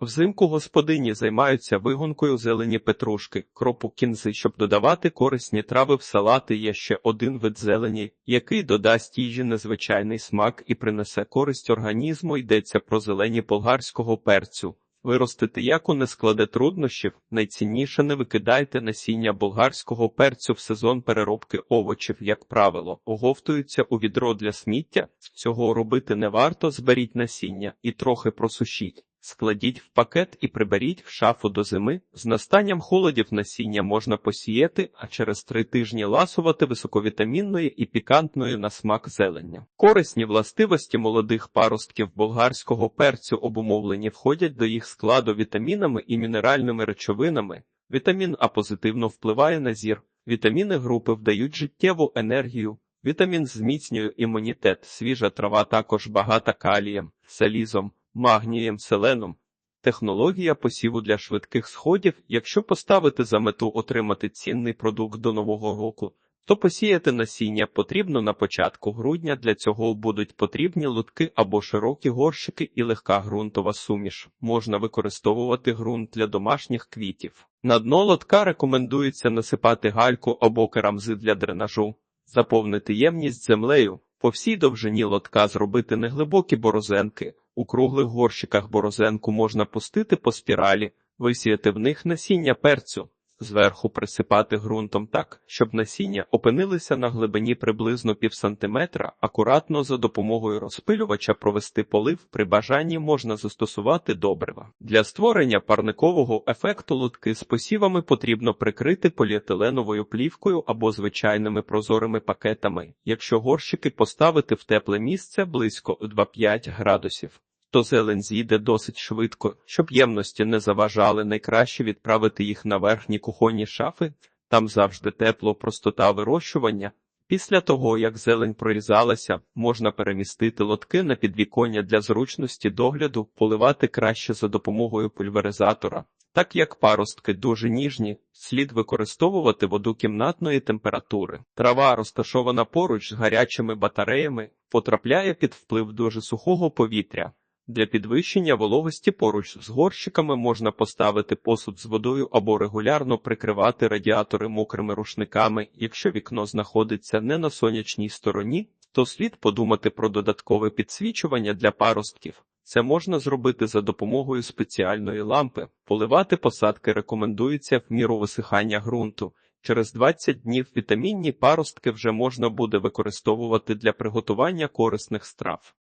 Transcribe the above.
Взимку господині займаються вигонкою зелені петрушки, кропу кінзи, щоб додавати корисні трави в салати. Є ще один вид зелені, який додасть їжі незвичайний смак і принесе користь організму. Йдеться про зелені болгарського перцю. Виростити яку не складе труднощів, найцінніше не викидайте насіння болгарського перцю в сезон переробки овочів, як правило, оговтуються у відро для сміття. Цього робити не варто, зберіть насіння і трохи просушіть. Складіть в пакет і приберіть в шафу до зими. З настанням холодів насіння можна посіяти, а через три тижні ласувати високовітамінної і пікантної на смак зелення. Корисні властивості молодих паростків болгарського перцю обумовлені входять до їх складу вітамінами і мінеральними речовинами. Вітамін А позитивно впливає на зір. Вітаміни групи вдають життєву енергію. Вітамін зміцнює імунітет. Свіжа трава також багата калієм, залізом магнієм, селеном. Технологія посіву для швидких сходів, якщо поставити за мету отримати цінний продукт до нового року, то посіяти насіння потрібно на початку грудня. Для цього будуть потрібні лутки або широкі горщики і легка ґрунтова суміш. Можна використовувати ґрунт для домашніх квітів. На дно лотка рекомендується насипати гальку або керамзи для дренажу, заповнити ємність землею. По всій довжині лотка зробити неглибокі борозенки. У круглих горщиках борозенку можна пустити по спіралі, висіяти в них насіння перцю, зверху присипати ґрунтом так, щоб насіння опинилися на глибині приблизно пів сантиметра, акуратно за допомогою розпилювача провести полив, при бажанні можна застосувати добрива. Для створення парникового ефекту лотки з посівами потрібно прикрити поліетиленовою плівкою або звичайними прозорими пакетами, якщо горщики поставити в тепле місце близько 2-5 градусів то зелень з'їде досить швидко, щоб ємності не заважали, найкраще відправити їх на верхні кухонні шафи, там завжди тепло, простота вирощування. Після того, як зелень прорізалася, можна перемістити лотки на підвіконня для зручності догляду, поливати краще за допомогою пульверизатора. Так як паростки дуже ніжні, слід використовувати воду кімнатної температури. Трава, розташована поруч з гарячими батареями, потрапляє під вплив дуже сухого повітря. Для підвищення вологості поруч з горщиками можна поставити посуд з водою або регулярно прикривати радіатори мокрими рушниками. Якщо вікно знаходиться не на сонячній стороні, то слід подумати про додаткове підсвічування для паростків. Це можна зробити за допомогою спеціальної лампи. Поливати посадки рекомендується в міру висихання ґрунту. Через 20 днів вітамінні паростки вже можна буде використовувати для приготування корисних страв.